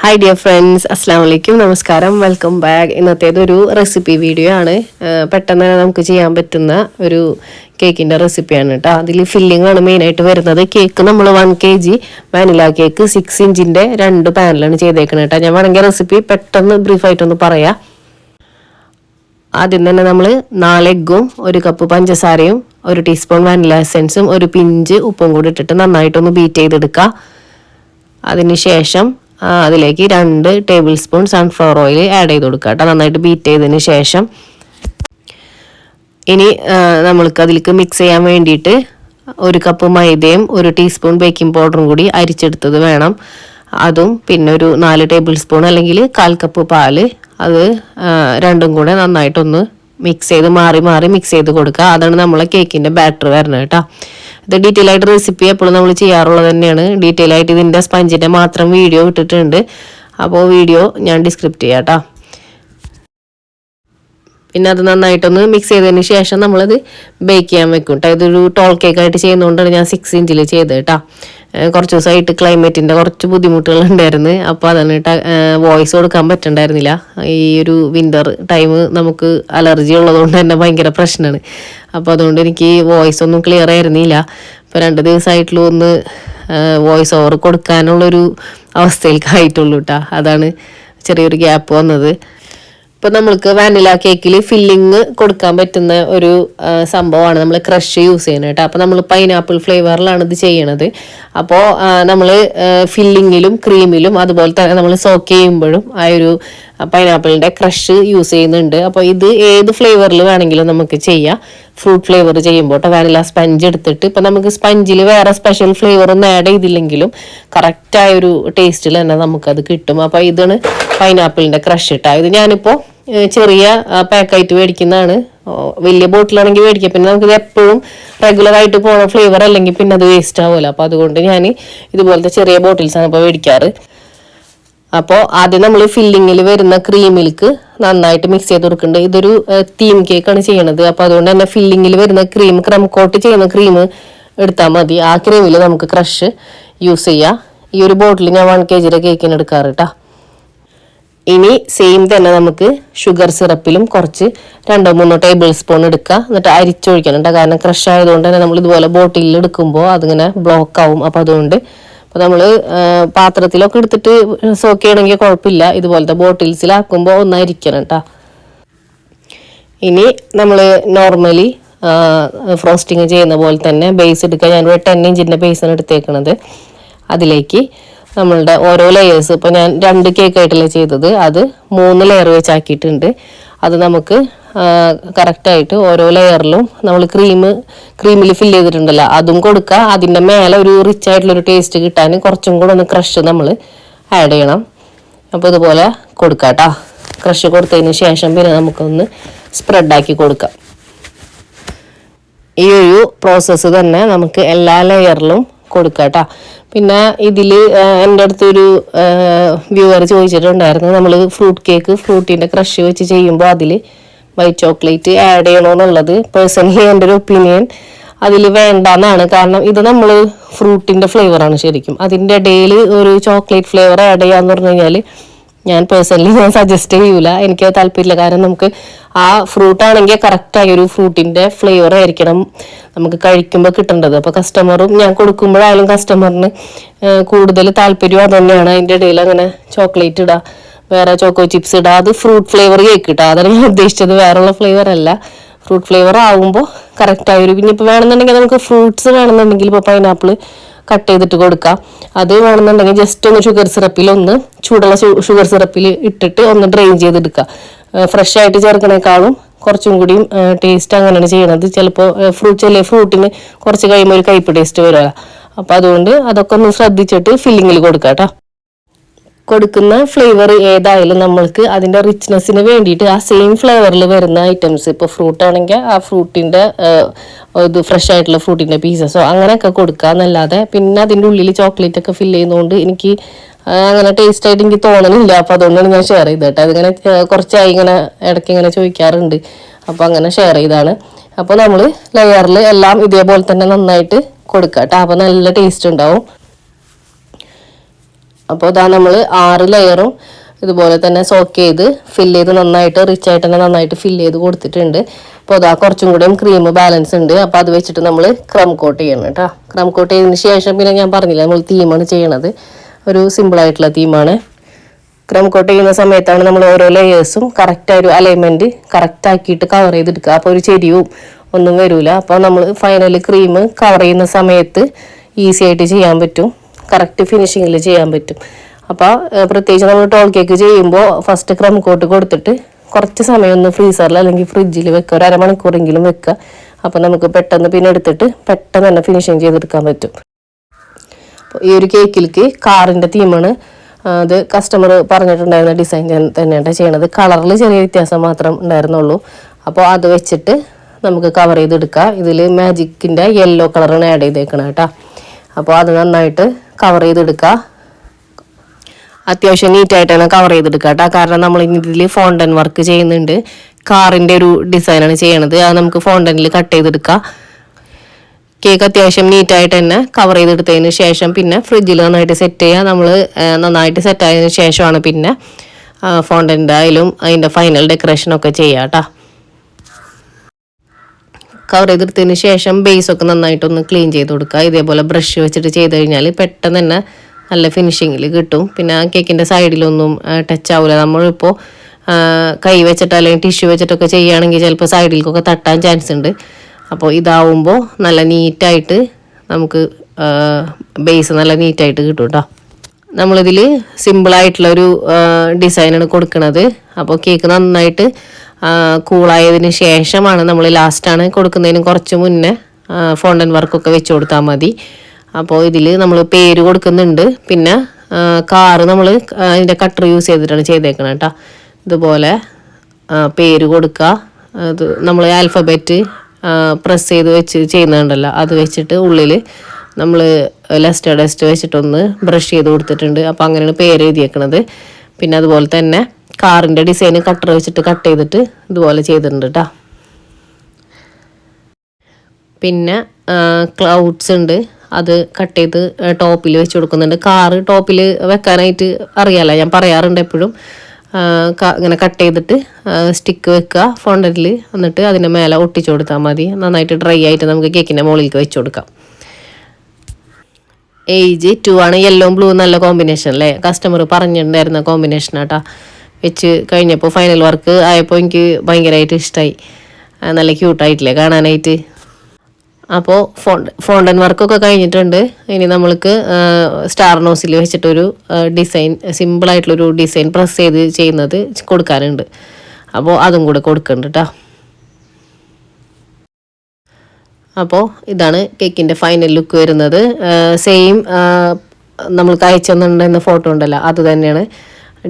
Hi dear friends അസ്സാം വലൈക്കും നമസ്കാരം വെൽക്കം ബാക്ക് ഇന്നത്തേത് ഒരു റെസിപ്പി വീഡിയോ ആണ് പെട്ടെന്ന് തന്നെ നമുക്ക് ചെയ്യാൻ പറ്റുന്ന ഒരു കേക്കിന്റെ റെസിപ്പിയാണ് കേട്ടോ. അതിൽ ഫില്ലിംഗ് ആണ് മെയിനായിട്ട് വരുന്നത്. കേക്ക് നമ്മൾ one K G vanilla cake six ഇഞ്ചിന്റെ രണ്ട് പാനലാണ് ചെയ്തേക്കുന്നത് കേട്ടോ. ഞാൻ വേണമെങ്കിൽ റെസിപ്പി പെട്ടെന്ന് ബ്രീഫായിട്ടൊന്ന് പറയാം. ആദ്യം തന്നെ നമ്മൾ നാല് എഗ്ഗും ഒരു കപ്പ് പഞ്ചസാരയും ഒരു ടീസ്പൂൺ വാനില എസെൻസും ഒരു പിഞ്ച് ഉപ്പും കൂടി ഇട്ടിട്ട് നന്നായിട്ടൊന്ന് ബീറ്റ് ചെയ്തെടുക്കുക അതിനുശേഷം അതിലേക്ക് രണ്ട് tablespoon sunflower oil add ചെയ്ത് കൊടുക്കുക കേട്ടോ. നന്നായിട്ട് ബീറ്റ് ചെയ്തതിന് ശേഷം. ഇനി നമ്മൾക്ക് അതിലേക്ക് മിക്സ് ചെയ്യാൻ വേണ്ടിയിട്ട് ഒരു കപ്പ് മൈദയും ഒരു ടീസ്പൂൺ ബേക്കിംഗ് പൗഡറും കൂടി അരിച്ചെടുത്തത് വേണം. അതും പിന്നെ ഒരു നാല് ടേബിൾ സ്പൂൺ അല്ലെങ്കിൽ കാൽ കപ്പ് പാൽ. അത് രണ്ടും കൂടെ നന്നായിട്ടൊന്ന് മിക്സ് ചെയ്ത് മാറി മാറി മിക്സ് ചെയ്ത് കൊടുക്കുക. അതാണ് നമ്മളെ കേക്കിന്റെ ബാറ്റർ വരുന്നത് കേട്ടോ. ഇത് ഡീറ്റെയിൽ ആയിട്ട് റെസിപ്പി എപ്പോഴും നമ്മൾ ചെയ്യാറുള്ളത് തന്നെയാണ്. ഡീറ്റെയിൽ ആയിട്ട് ഇതിന്റെ സ്പഞ്ചിന്റെ മാത്രം വീഡിയോ ഇട്ടിട്ടുണ്ട്. അപ്പോൾ വീഡിയോ ഞാൻ ഡിസ്ക്രിപ്റ്റ് ചെയ്യാം കേട്ടോ. പിന്നെ അത് നന്നായിട്ടൊന്ന് മിക്സ് ചെയ്തതിന് ശേഷം നമ്മളത് ബേക്ക് ചെയ്യാൻ വെക്കും കേട്ടോ. ഇതൊരു ടോൾ കേക്ക് ആയിട്ട് ചെയ്യുന്നതുകൊണ്ടാണ് ഞാൻ സിക്സ് ഇഞ്ചിൽ ചെയ്തത് കേട്ടോ. കുറച്ച് ദിവസമായിട്ട് ക്ലൈമറ്റിന്റെ കുറച്ച് ബുദ്ധിമുട്ടുകൾ ഉണ്ടായിരുന്നു. അപ്പോൾ അതാണ് വോയിസ് കൊടുക്കാൻ പറ്റണ്ടായിരുന്നില്ല. ഈ ഒരു വിന്റർ ടൈം നമുക്ക് അലർജി ഉള്ളതുകൊണ്ട് തന്നെ ഭയങ്കര പ്രശ്നമാണ് അപ്പോൾ അതുകൊണ്ട് എനിക്ക് വോയിസ് ഒന്നും ക്ലിയർ ആയിരുന്നില്ല. ഇപ്പോൾ രണ്ട് ദിവസമായിട്ടുള്ള ഒന്ന് വോയിസ് ഓവർ കൊടുക്കാനുള്ളൊരു അവസ്ഥയിലേക്ക് ആയിട്ടുള്ളൂ കേട്ടോ അതാണ് ചെറിയൊരു ഗ്യാപ്പ് വന്നത്. ഇപ്പൊ നമ്മൾക്ക് വാനില കേക്കിൽ ഫില്ലിങ് കൊടുക്കാൻ പറ്റുന്ന ഒരു സംഭവമാണ് നമ്മൾ ക്രഷ് യൂസ് ചെയ്യുന്നത് കേട്ടോ. അപ്പോൾ നമ്മൾ പൈനാപ്പിൾ ഫ്ലേവറിലാണ് ഇത് ചെയ്യണത്. അപ്പോൾ നമ്മൾ ഫില്ലിങ്ങിലും ക്രീമിലും അതുപോലെ തന്നെ നമ്മൾ സോക്ക് ചെയ്യുമ്പോഴും ആ ഒരു പൈനാപ്പിളിന്റെ ക്രഷ് യൂസ് ചെയ്യുന്നുണ്ട്. അപ്പോൾ ഇത് ഏത് ഫ്ലേവറിൽ വേണമെങ്കിലും നമുക്ക് ചെയ്യാം. ഫ്രൂട്ട് ഫ്ലേവർ ചെയ്യുമ്പോൾ കേട്ടോ വാനില സ്പഞ്ച് എടുത്തിട്ട് ഇപ്പം നമുക്ക് സ്പഞ്ചിൽ വേറെ സ്പെഷ്യൽ ഫ്ലേവർ ഒന്നും ആഡ് ചെയ്തില്ലെങ്കിലും കറക്റ്റായ ഒരു ടേസ്റ്റിൽ തന്നെ നമുക്കത് കിട്ടും. അപ്പോൾ ഇതാണ് പൈനാപ്പിളിന്റെ ക്രഷ് ഇട്ടാ ഇത് ഞാനിപ്പോൾ ചെറിയ പാക്കായിട്ട് മേടിക്കുന്നതാണ്. വലിയ ബോട്ടിലാണെങ്കിൽ മേടിക്കാം. പിന്നെ നമുക്കിത് എപ്പോഴും റെഗുലർ ആയിട്ട് പോകുന്ന ഫ്ലേവർ അല്ലെങ്കിൽ പിന്നെ അത് വേസ്റ്റ് ആവുമല്ലോ. അപ്പോൾ അതുകൊണ്ട് ഞാൻ ഇതുപോലത്തെ ചെറിയ ബോട്ടിൽസാണ് ഇപ്പോൾ മേടിക്കാറ്. അപ്പോൾ ആദ്യം നമ്മൾ ഫില്ലിങ്ങിൽ വരുന്ന ക്രീം മിൽക്ക് നന്നായിട്ട് മിക്സ് ചെയ്ത് കൊടുക്കുന്നുണ്ട് ഇതൊരു തീം കേക്കാണ് ചെയ്യണത്. അപ്പോൾ അതുകൊണ്ട് തന്നെ ഫില്ലിങ്ങിൽ വരുന്ന ക്രീം ക്രം കോട്ട് ചെയ്യുന്ന ക്രീം എടുത്താൽ മതി. ആ ക്രീമിൽ നമുക്ക് ക്രഷ് യൂസ് ചെയ്യാം. ഈ ഒരു ബോട്ടിൽ ഞാൻ വൺ കെ ജിയുടെ കേക്കിന് എടുക്കാറ് കേട്ടോ ഇനി സെയിം തന്നെ നമുക്ക് ഷുഗർ സിറപ്പിലും കുറച്ച് രണ്ടോ മൂന്നോ ടേബിൾ സ്പൂൺ എടുക്കുക എന്നിട്ട് അരിച്ചൊഴിക്കണം കേട്ടോ കാരണം ക്രഷ് ആയതുകൊണ്ട് തന്നെ നമ്മൾ ഇതുപോലെ ബോട്ടിലിൽ എടുക്കുമ്പോൾ അതിങ്ങനെ ബ്ലോക്ക് ആവും. അപ്പോൾ അതുകൊണ്ട് അപ്പോൾ നമ്മൾ പാത്രത്തിലൊക്കെ എടുത്തിട്ട് സോക്ക് ചെയ്യണമെങ്കിൽ കുഴപ്പമില്ല ഇതുപോലത്തെ ബോട്ടിൽസിലാക്കുമ്പോൾ ഒന്നായിരിക്കണം കേട്ടോ ഇനി നമ്മൾ നോർമലി ഫ്രോസ്റ്റിങ് ചെയ്യുന്ന പോലെ തന്നെ ബേസ് എടുക്കുക ഞാനൊരു ടെൻ ഇഞ്ചിന്റെ ബേസാണ് എടുത്തേക്കണത്. അതിലേക്ക് നമ്മളുടെ ഓരോ ലെയേഴ്സ് ഇപ്പോൾ ഞാൻ രണ്ട് കേക്ക് ആയിട്ടല്ലേ ചെയ്തത്. അത് മൂന്ന് ലെയർ വെച്ചാക്കിയിട്ടുണ്ട്. അത് നമുക്ക് കറക്റ്റായിട്ട് ഓരോ ലെയറിലും നമ്മൾ ക്രീം ക്രീമിൽ ഫില്ല് ചെയ്തിട്ടുണ്ടല്ലോ. അതും കൊടുക്കുക അതിന്റെ മേലെ ഒരു റിച്ച് ആയിട്ടുള്ളൊരു ടേസ്റ്റ് കിട്ടാൻ കുറച്ചും കൂടെ ഒന്ന് ക്രഷ് നമ്മൾ ആഡ് ചെയ്യണം. അപ്പോൾ ഇതുപോലെ കൊടുക്കുക കേട്ടോ ക്രഷ് കൊടുത്തതിന് ശേഷം പിന്നെ നമുക്കൊന്ന് സ്പ്രെഡാക്കി കൊടുക്കാം. ഈ ഒരു പ്രോസസ്സ് തന്നെ നമുക്ക് എല്ലാ ലെയറിലും കൊടുക്കാം കേട്ടോ പിന്നെ ഇതിൽ എന്റെ അടുത്തൊരു വ്യൂവർ ചോദിച്ചിട്ടുണ്ടായിരുന്നു. നമ്മൾ ഫ്രൂട്ട് കേക്ക് ഫ്രൂട്ടിന്റെ ക്രഷ് വെച്ച് ചെയ്യുമ്പോൾ അതിൽ വൈറ്റ് ചോക്ലേറ്റ് ആഡ് ചെയ്യണോ എന്നുള്ളത് പേഴ്സണലി എന്റെ ഒരു ഒപ്പീനിയൻ. അതിൽ വേണ്ടെന്നാണ്. കാരണം ഇത് നമ്മൾ ഫ്രൂട്ടിന്റെ ഫ്ലേവറാണ് ശരിക്കും. അതിന്റെ ഇടയിൽ ഒരു ചോക്ലേറ്റ് ഫ്ലേവർ ആഡ് ചെയ്യാന്ന് പറഞ്ഞു കഴിഞ്ഞാൽ ഞാൻ പേഴ്സണലി ഞാൻ സജസ്റ്റ് ചെയ്യൂല. എനിക്ക് താല്പര്യമില്ല. കാരണം നമുക്ക് ആ ഫ്രൂട്ട് ആണെങ്കിൽ കറക്റ്റായ ഒരു ഫ്രൂട്ടിന്റെ ഫ്ലേവർ ആയിരിക്കണം നമുക്ക് കഴിക്കുമ്പോൾ കിട്ടേണ്ടത്. അപ്പോൾ കസ്റ്റമറും ഞാൻ കൊടുക്കുമ്പോഴായാലും കസ്റ്റമറിന് കൂടുതൽ താല്പര്യം അത് തന്നെയാണ് അതിന്റെ ഇടയിൽ അങ്ങനെ ചോക്ലേറ്റ് ഇടുക വേറെ ചോക്കോ ചിപ്സ് ഇടുക അത് ഫ്രൂട്ട് ഫ്ലേവർ കേക്ക് ഇട്ടാ അതാണ് ഞാൻ ഉദ്ദേശിച്ചത്. വേറെയുള്ള ഫ്ലേവർ അല്ല. ഫ്രൂട്ട് ഫ്ലേവർ ആവുമ്പോൾ കറക്റ്റ് ഒരു പിന്നെ ഇപ്പോൾ വേണമെന്നുണ്ടെങ്കിൽ നമുക്ക് ഫ്രൂട്ട്സ് വേണമെന്നുണ്ടെങ്കിൽ ഇപ്പോൾ പൈനാപ്പിൾ കട്ട് ചെയ്തിട്ട് കൊടുക്കുക അത് വേണമെന്നുണ്ടെങ്കിൽ ജസ്റ്റ് ഒന്ന് ഷുഗർ സിറപ്പിൽ ഒന്ന് ചൂടുള്ള ഷുഗർ സിറപ്പിൽ ഇട്ടിട്ട് ഒന്ന് ഡ്രെയിൻ ചെയ്തെടുക്കുക ഫ്രഷ് ആയിട്ട് ചേർക്കണേക്കാളും കുറച്ചും കൂടി ടേസ്റ്റ് അങ്ങനെയാണ് ചെയ്യണത്. ചിലപ്പോൾ ഫ്രൂട്ട് ചില ഫ്രൂട്ടിന് കുറച്ച് കഴിയുമ്പോൾ ഒരു കയ്പ് ടേസ്റ്റ് വരിക അപ്പോൾ അതുകൊണ്ട് അതൊക്കെ ഒന്ന് ശ്രദ്ധിച്ചിട്ട് ഫില്ലിങ്ങിൽ കൊടുക്കാം കേട്ടോ കൊടുക്കുന്ന ഫ്ലേവർ ഏതായാലും നമ്മൾക്ക് അതിന്റെ റിച്ച്നെസ്സിന് വേണ്ടിയിട്ട് ആ സെയിം ഫ്ലേവറിൽ വരുന്ന ഐറ്റംസ് ഇപ്പോൾ ഫ്രൂട്ട് ആണെങ്കിൽ ആ ഫ്രൂട്ടിന്റെ ഇത് ഫ്രഷ് ആയിട്ടുള്ള ഫ്രൂട്ടിന്റെ പീസസോ അങ്ങനെയൊക്കെ കൊടുക്കുക എന്നല്ലാതെ പിന്നെ അതിന്റെ ഉള്ളിൽ ചോക്ലേറ്റ് ഒക്കെ ഫില്ല് ചെയ്യുന്നതുകൊണ്ട് എനിക്ക് അങ്ങനെ ടേസ്റ്റ് ആയിട്ട് എനിക്ക് തോന്നണില്ല. അപ്പോൾ അതുകൊണ്ടാണ് ഞാൻ ഷെയർ ചെയ്തത് കേട്ടോ. അതിങ്ങനെ കുറച്ചായി ഇങ്ങനെ ഇടയ്ക്ക് ഇങ്ങനെ ചോദിക്കാറുണ്ട്. അപ്പോൾ അങ്ങനെ ഷെയർ ചെയ്താണ്. അപ്പോൾ നമ്മൾ ലെയറിൽ എല്ലാം ഇതേപോലെ തന്നെ നന്നായിട്ട് കൊടുക്കുക കേട്ടോ. അപ്പോൾ നല്ല ടേസ്റ്റ് ഉണ്ടാവും. അപ്പോൾ ഇതാ നമ്മൾ ആറ് ലെയറും ഇതുപോലെ തന്നെ സോക്ക് ചെയ്ത് ഫില്ല് ചെയ്ത് നന്നായിട്ട് റിച്ച് ആയിട്ട് തന്നെ നന്നായിട്ട് ഫില്ല് ചെയ്ത് കൊടുത്തിട്ടുണ്ട്. അപ്പോൾ അതാ കുറച്ചും കൂടെയും ക്രീം ബാലൻസ് ഉണ്ട്. അപ്പോൾ അത് വെച്ചിട്ട് നമ്മൾ ക്രം കോട്ട് ചെയ്യണം കേട്ടോ. ക്രം കോട്ട് ചെയ്തതിന് ശേഷം പിന്നെ ഞാൻ പറഞ്ഞില്ല നമ്മൾ തീമാണ് ചെയ്യണത്. ഒരു സിമ്പിൾ ആയിട്ടുള്ള തീമാണ് ക്രം കോട്ട് ചെയ്യുന്ന സമയത്താണ് നമ്മൾ ഓരോ ലെയേഴ്സും കറക്റ്റ് ഒരു അലൈൻമെന്റ് കറക്റ്റ് ആക്കിയിട്ട് കവർ ചെയ്തെടുക്കുക. അപ്പോൾ ഒരു ചെരിവും ഒന്നും വരില്ല അപ്പോൾ നമ്മൾ ഫൈനലി ക്രീം കവർ ചെയ്യുന്ന സമയത്ത് ഈസി ആയിട്ട് ചെയ്യാൻ പറ്റും. കറക്റ്റ് ഫിനിഷിങ്ങിൽ ചെയ്യാൻ പറ്റും. അപ്പോൾ പ്രത്യേകിച്ച് നമ്മൾ ടോൾ കേക്ക് ചെയ്യുമ്പോൾ ഫസ്റ്റ് ക്രം കോട്ട് കൊടുത്തിട്ട് കുറച്ച് സമയം ഒന്ന് ഫ്രീസറിൽ അല്ലെങ്കിൽ ഫ്രിഡ്ജിൽ വെക്കുക ഒരു അരമണിക്കൂറെങ്കിലും വെക്കുക അപ്പോൾ നമുക്ക് പെട്ടെന്ന് പിന്നെ എടുത്തിട്ട് പെട്ടെന്ന് തന്നെ ഫിനിഷിങ് ചെയ്തെടുക്കാൻ പറ്റും. ഈ ഒരു കേക്കിലേക്ക് കാറിന്റെ തീമാണ് അത് കസ്റ്റമർ പറഞ്ഞിട്ടുണ്ടായിരുന്ന ഡിസൈൻ തന്നെയാണ് ചെയ്യണത്. കളറിൽ ചെറിയ വ്യത്യാസം മാത്രം ഉണ്ടായിരുന്നുള്ളൂ. അപ്പോൾ അത് വെച്ചിട്ട് നമുക്ക് കവർ ചെയ്തെടുക്കാം. ഇതിൽ മാജിക്കിന്റെ യെല്ലോ കളറാണ് ആഡ് ചെയ്തേക്കണം കേട്ടോ. അപ്പോൾ അത് നന്നായിട്ട് കവർ ചെയ്തെടുക്കുക അത്യാവശ്യം നീറ്റായിട്ട് തന്നെ കവർ ചെയ്തെടുക്കുക കേട്ടോ കാരണം നമ്മൾ ഇതിൽ ഫോണ്ടൻ വർക്ക് ചെയ്യുന്നുണ്ട്. കാറിന്റെ ഒരു ഡിസൈനാണ് ചെയ്യണത്. അത് നമുക്ക് ഫോണ്ടനിൽ കട്ട് ചെയ്തെടുക്കാം. കേക്ക് അത്യാവശ്യം നീറ്റായിട്ട് തന്നെ കവർ ചെയ്തെടുത്തതിന് ശേഷം പിന്നെ ഫ്രിഡ്ജിൽ നന്നായിട്ട് സെറ്റ് ചെയ്യുക നമ്മൾ നന്നായിട്ട് സെറ്റ് ആയതിനു ശേഷമാണ് പിന്നെ ഫോണ്ടന്റെ ആയാലും അതിന്റെ ഫൈനൽ ഡെക്കറേഷനൊക്കെ ചെയ്യുക കേട്ടോ കവർ ചെയ്തെടുത്തതിന് ശേഷം ബേസ് ഒക്കെ നന്നായിട്ടൊന്ന് ക്ലീൻ ചെയ്ത് കൊടുക്കുക. ഇതേപോലെ ബ്രഷ് വെച്ചിട്ട് ചെയ്ത് കഴിഞ്ഞാൽ പെട്ടെന്ന് തന്നെ നല്ല ഫിനിഷിങ്ങിൽ കിട്ടും. പിന്നെ ആ കേക്കിന്റെ സൈഡിലൊന്നും ടച്ച് ആവില്ല നമ്മളിപ്പോൾ കൈ വെച്ചിട്ട് അല്ലെങ്കിൽ ടിഷ്യൂ വെച്ചിട്ടൊക്കെ ചെയ്യുകയാണെങ്കിൽ ചിലപ്പോൾ സൈഡിലേക്കൊക്കെ തട്ടാൻ ചാൻസ് ഉണ്ട്. അപ്പോൾ ഇതാവുമ്പോൾ നല്ല നീറ്റായിട്ട് നമുക്ക് ബേസ് നല്ല നീറ്റായിട്ട് കിട്ടും കേട്ടോ നമ്മളിതിൽ സിമ്പിളായിട്ടുള്ളൊരു ഡിസൈനാണ് കൊടുക്കുന്നത് അപ്പോൾ കേക്ക് നന്നായിട്ട് കൂളായതിന് ശേഷമാണ് നമ്മൾ ലാസ്റ്റാണ് കൊടുക്കുന്നതിന് കുറച്ച് മുന്നേ ഫോണ്ടൻ വർക്കൊക്കെ വെച്ച് കൊടുത്താൽ മതി. അപ്പോൾ ഇതിൽ നമ്മൾ പേര് കൊടുക്കുന്നുണ്ട്. പിന്നെ കാറ് നമ്മൾ അതിന്റെ കട്ടർ യൂസ് ചെയ്തിട്ടാണ് ചെയ്തേക്കണം കേട്ടോ ഇതുപോലെ പേര് കൊടുക്കുക അത് നമ്മൾ ആൽഫബറ്റ് പ്രസ് ചെയ്ത് വെച്ച് ചെയ്യുന്നുണ്ടല്ലോ. അത് വെച്ചിട്ട് ഉള്ളിൽ നമ്മൾ ലെസ്റ്റ് ഡസ്റ്റ് വെച്ചിട്ടൊന്ന് ബ്രഷ് ചെയ്ത് കൊടുത്തിട്ടുണ്ട്. അപ്പോൾ അങ്ങനെയാണ് പേര് എഴുതിയേക്കണത്. പിന്നെ അതുപോലെ തന്നെ കാറിന്റെ ഡിസൈൻ കട്ടർ വെച്ചിട്ട് കട്ട് ചെയ്തിട്ട് ഇതുപോലെ ചെയ്തിട്ടുണ്ട് കേട്ടോ പിന്നെ ക്ലൗഡ്സ് ഉണ്ട്. അത് കട്ട് ചെയ്ത് ടോപ്പിൽ വെച്ച് കൊടുക്കുന്നുണ്ട്. കാറ് ടോപ്പിൽ വെക്കാനായിട്ട് അറിയാല്ല ഞാൻ പറയാറുണ്ട് എപ്പോഴും. ഇങ്ങനെ കട്ട് ചെയ്തിട്ട് സ്റ്റിക്ക് വെക്കുക ഫോണ്ടനിൽ എന്നിട്ട് അതിന്റെ മേലെ ഒട്ടിച്ചു കൊടുത്താൽ മതി. നന്നായിട്ട് ഡ്രൈ ആയിട്ട് നമുക്ക് കേക്കിന്റെ മുകളിലേക്ക് വെച്ച് കൊടുക്കാം. ഏജ് ടു ആണ്. യെല്ലോ ബ്ലൂ നല്ല കോമ്പിനേഷൻ അല്ലേ കസ്റ്റമർ പറഞ്ഞിട്ടുണ്ടായിരുന്ന കോമ്പിനേഷൻ ആട്ടാ വെച്ച് കഴിഞ്ഞപ്പോൾ ഫൈനൽ വർക്ക് ആയപ്പോൾ എനിക്ക് ഭയങ്കരമായിട്ട് ഇഷ്ടമായി നല്ല ക്യൂട്ടായിട്ടില്ലേ കാണാനായിട്ട്. അപ്പോൾ ഫോൺ ഫോണ്ടൻ വർക്കൊക്കെ കഴിഞ്ഞിട്ടുണ്ട്. ഇനി നമ്മൾക്ക് സ്റ്റാർ നോസിൽ വെച്ചിട്ടൊരു ഡിസൈൻ സിമ്പിളായിട്ടുള്ളൊരു ഡിസൈൻ പ്രസ് ചെയ്ത് ചെയ്യുന്നത് കൊടുക്കാനുണ്ട്. അപ്പോൾ അതും കൂടെ കൊടുക്കുന്നുണ്ട് കേട്ടോ അപ്പോൾ ഇതാണ് കേക്കിന്റെ ഫൈനൽ ലുക്ക് വരുന്നത്. സെയിം നമ്മൾക്ക് അയച്ചു തന്നിട്ടുണ്ടെന്ന ഫോട്ടോ ഉണ്ടല്ലോ അത് തന്നെയാണ്.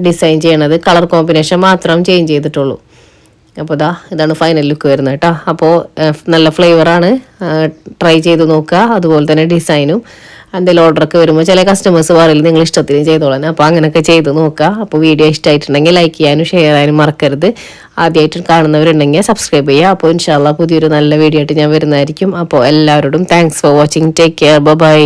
ഡിസൈൻ ചെയ്യണത് കളർ കോമ്പിനേഷൻ മാത്രം ചേഞ്ച് ചെയ്തിട്ടുള്ളൂ. അപ്പോൾ ഇതാ ഇതാണ് ഫൈനൽ ലുക്ക് വരുന്നത് കേട്ടോ. അപ്പോൾ നല്ല ഫ്ലേവറാണ് ട്രൈ ചെയ്ത് നോക്കുക. അതുപോലെ തന്നെ ഡിസൈനും എന്തെങ്കിലും ഓർഡറൊക്കെ വരുമ്പോൾ ചില കസ്റ്റമേഴ്സ് പറയില്ല നിങ്ങൾ ഇഷ്ടത്തിന് ചെയ്തോളാൻ അപ്പോൾ അങ്ങനെയൊക്കെ ചെയ്ത് നോക്കുക. അപ്പോൾ വീഡിയോ ഇഷ്ടമായിട്ടുണ്ടെങ്കിൽ ലൈക്ക് ചെയ്യാനും ഷെയർ ചെയ്യാനും മറക്കരുത്. ആദ്യമായിട്ട് കാണുന്നവരുണ്ടെങ്കിൽ സബ്സ്ക്രൈബ് ചെയ്യുക. അപ്പോൾ ഇൻഷാല്ല പുതിയൊരു നല്ല വീഡിയോ ആയിട്ട് ഞാൻ വരുന്നതായിരിക്കും. അപ്പോൾ എല്ലാവരോടും thanks for watching take care bye